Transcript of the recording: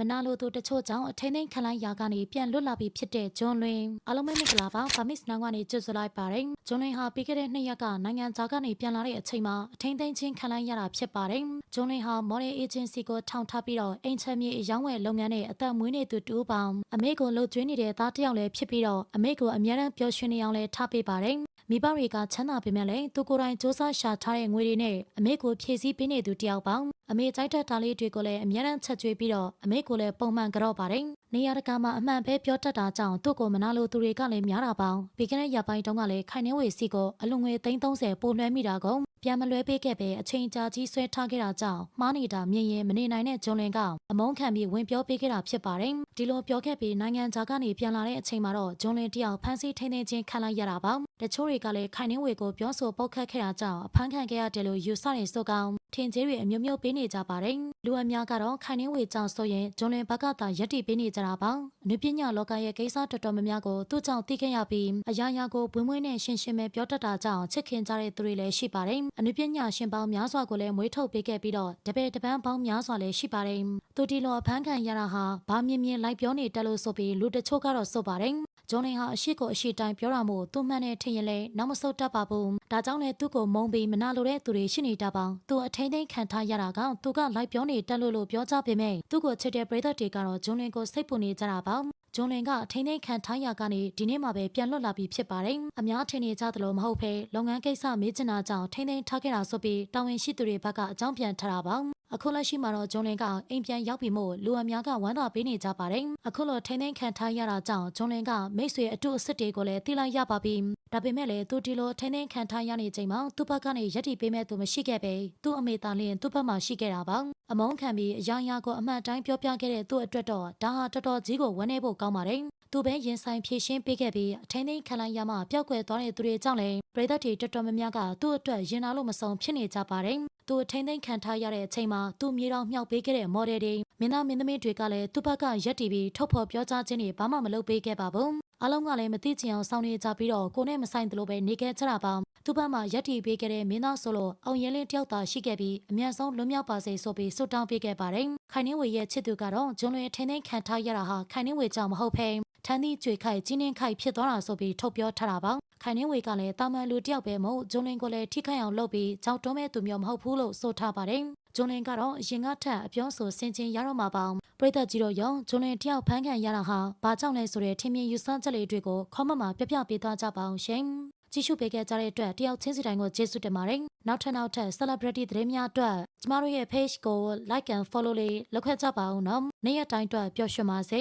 မနာလိုသူတချို့ကြောင့်အထင်းထင်းခလိုင်းရာကနေပြန်လွတ်လာပြီးဖြစ်တဲ့ဂျွန်လွင်အားလုံးပဲမင်္ဂလာပါဗာမစ်နောင်ကနေကြွဆိုလိုက်ပါတယ်ဂျွန်လွင်ဟာပြီးခဲ့တဲ့နှစ်ရက်ကနိုင်ငံခြားကနေပြန်လာတဲ့အချိန်မှာအထင်းထင်းချင်းခလိုင်းရတာဖြစ်ပါတယ်ဂျွန်လွင်ဟာမော်ဒယ်အေဂျင်စီကိုထောင်ထားပြီးတော့အိမ်ချမ်းမြေအယောင်းဝယ်လုပ်ငန်းနဲ့အသက်မွေးနေသူတူပေါင်းအမေကိုလှုပ်ကျွေးနေတဲ့သားတစ်ယောက်လည်းဖြစ်ပြီးတော့အမေကိုအများရန်ပျော်ရွှင်နေအောင်လည်းထားပေးပါတယ်မိဘတွေကချမ်းသာပေမဲ့လည်းသူကိုယ်တိုင်စူးစမ်းရှာထားတဲ့ငွေတွေနဲ့အမေကိုဖြည့်ဆည်းပေးနေသူတယောက်ပေါင်း အမေကြိုက်တဲ့ဒါလေးတွေကိုလည်းအများရန်ချက်ကျွေးပြီးတော့အမေကိုလည်းပုံမှန်ကြော့ပါတယ်နေရာတကာမှာအမှန်ပဲပြောတတ်တာကြောင့်သူ့ကိုမနာလိုသူတွေကလည်းများတာပေါင်းပြီးခဲ့တဲ့ရက်ပိုင်းတုန်းကလည်းခိုင်နှင်းဝေစီကိုအလွန်ငွေ330ပိုလွှဲမိတာကုန်ပြန်မလွှဲပေးခဲ့ပဲအချိန်ကြာကြီးဆွဲထားခဲ့တာကြောင့်မှားနေတာမြင်ရင်မနေနိုင်တဲ့ဂျွန်လင်ကအမုန်းခံပြီးဝင်ပြောပေးခဲ့တာဖြစ်ပါတယ်ဒီလိုပြောခဲ့ပြီးနိုင်ငံခြားကနေပြန်လာတဲ့အချိန်မှာတော့ဂျွန်လင်တယောက်ဖမ်းဆီးထိန်းသိမ်းခြင်းခံလိုက်ရတာပါတချို့တွေကလည်းခိုင်နှင်းဝေကိုပြောဆိုပုတ်ခတ်ခဲ့တာကြောင့်အဖမ်းခံခဲ့ရတယ်လို့ယူဆနေဆိုကောင် ထင်ကြီးတွေအမျိုးမျိုးပေးနေကြပါတယ်လူအများကတော့ခိုင်နှင်းဝေကြောင့်ဆိုရင်ဂျွန်လင်ဘက်ကသာရက်တီပေးနေကြတာပါအနုပညာလောကရဲ့ကိစ္စတော်တော်များများကိုသူ့ကြောင့်သိခဲ့ရပြီးအရာရာကိုဘွင်းဘွင်းနဲ့ရှင်းရှင်းပဲပြောတတ်တာကြောင့်ချစ်ခင်ကြတဲ့သူတွေလည်းရှိပါတယ်အနုပညာရှင်ပေါင်းများစွာကိုလည်းမွေးထုတ်ပေးခဲ့ပြီးတော့တပည့်တပန်းပေါင်းများစွာလည်းရှိပါတယ်သူဒီလိုအဖမ်းခံရတာဟာဘာမြင်မြင်လိုက်ပြောနေတယ်လို့ဆိုပြီးလူတချို့ကတော့ဆိုပါတယ် ဂျွန်လင်ဟာအရှိကိုအရှိတိုင်းပြောတာမို့သူ့မှန်နဲ့ထင်ရင်လည်းနောက်မဆုတ်တတ်ပါဘူး။ဒါကြောင့်လည်းသူ့ကိုမုန်းပြီးမနာလိုတဲ့သူတွေရှိနေတာပါ။သူအထိန်ထိန်ခံထားရတာကသူကလိုက်ပြောနေတက်လို့လို့ပြောကြပေမဲ့သူ့ကိုချစ်တဲ့ပရိသတ်တွေကတော့ဂျွန်လင်ကိုစိတ်ပူနေကြတာပါ။ဂျွန်လင်ကအထိန်ထိန်ခံထားရကနေဒီနေ့မှပဲပြန်လွတ်လာပြီးဖြစ်ပါတယ်။အများထင်နေကြသလိုမဟုတ်ဘဲလုပ်ငန်းကိစ္စမေးချင်တာကြောင့်ထိန်ထိန်ထားခဲ့တာဆိုပြီးတာဝန်ရှိသူတွေဘက်ကအကြောင်းပြန်ထားတာပါ။အခုလက်ရှိမှာတော့ဂျွန်လင်ကအိမ်ပြန်ရောက်ပြီမို့လူအများကဝမ်းသာပေးနေကြပါတယ်။အခုလိုထိန်းသိမ်းခံထားရတာကြောင့်ဂျွန်လင်ကမိတ်ဆွေအတုအစစ်တွေကိုလည်းသိလိုက်ရပါပြီ။ဒါပေမဲ့လည်းသူဒီလိုထိန်းသိမ်းခံထားရနေချိန်မှာသူ့ဘက်ကနေရက်တီပေးမဲ့သူမရှိခဲ့ပဲသူ့အမေသားလင်းသူ့ဘက်မှာရှိခဲ့တာပါ။ အမုန်းခံပြီးအရာရာကိုအမှန်တိုင်းပြောပြခဲ့တဲ့သူ့အတွက်တော့ဒါဟာတော်တော်ကြီးကိုဝန်းနေဖို့ကောင်းပါတယ်။သူပဲရင်ဆိုင်ဖြည့်ရှင်းပေးခဲ့ပြီးအထင်းသိမ်းခံလိုက်ရမှပျောက်ကွယ်သွားတဲ့သူတွေကြောင့်လည်းပြည်သက်တွေတော်တော်များများကသူ့အတွက်ရင်နာလို့မဆုံးဖြစ်နေကြပါတယ်။သူထိမ့်သိမ်းခံထားရတဲ့အချိန်မှာသူမြေတော်မြောက်ပေးခဲ့တဲ့မော်ဒယ်တွေမင်းသားမင်းသမီးတွေကလည်းသူ့ဘက်ကရက်တီပြီးထုတ်ဖော်ပြောကြားခြင်းတွေဘာမှမလုပ်ပေးခဲ့ပါဘူး။အားလုံးကလည်းမသိချင်အောင်စောင့်နေကြပြီးတော့ကိုနဲ့မဆိုင်သလိုပဲနေခဲ့ကြတာပါ။ သူ့ဘက်မှာရက်တီပေးခဲ့တဲ့မင်းသားဆိုလို့အောင်ရင်လင်းတယောက်သာရှိခဲ့ပြီးအမျက်ဆုံးလွတ်မြောက်ပါစေဆိုပြီးဆုတောင်းပေးခဲ့ပါတယ်။ခိုင်နှင်းဝေရဲ့ချစ်သူကတော့ဂျွန်လွင်ထိမ့်သိမ်းခံထားရတာဟာခိုင်နှင်းဝေကြောင့်မဟုတ်ဘဲထန်းသီးကြွေခိုက်ကြီးနှင်းခိုက်ဖြစ်သွားတာဆိုပြီးထုတ်ပြောထားတာပါခိုင်နှင်းဝေကလည်းတာမန်လူတယောက်ပဲမဟုတ်ဂျွန်လင်ကိုလည်းထိခိုက်အောင်လုပ်ပြီးကြောက်တွန်းမဲ့သူမျိုးမဟုတ်ဘူးလို့ဆိုထားပါတယ်ဂျွန်လင်ကတော့အရင်ကထက်အပြောဆိုဆင်ခြင်ရတော့မှာပေါ့ပရိသတ်ကြီးတို့ရောဂျွန်လင်တယောက်ဖမ်းခံရတာဟာဘာကြောင့်လဲဆိုတဲ့ထင်မြင်ယူဆချက်လေးတွေကိုခေါမမှာပြပြပေးသွားကြပါအောင်ရှင် ကြည့်ရှုပေးခဲ့ကြတဲ့အတွက်တယောက်ချင်းစီတိုင်းကိုကျေးဇူးတင်ပါတယ်နောက်ထပ်နောက်ထပ် celebrity သတင်းများအတွက်ကျမတို့ရဲ့ page ကို like and follow လေးလုပ်ခဲ့ကြပါဦးနော်နေ့ရက်တိုင်းအတွက်ပျော်ရွှင်ပါစေ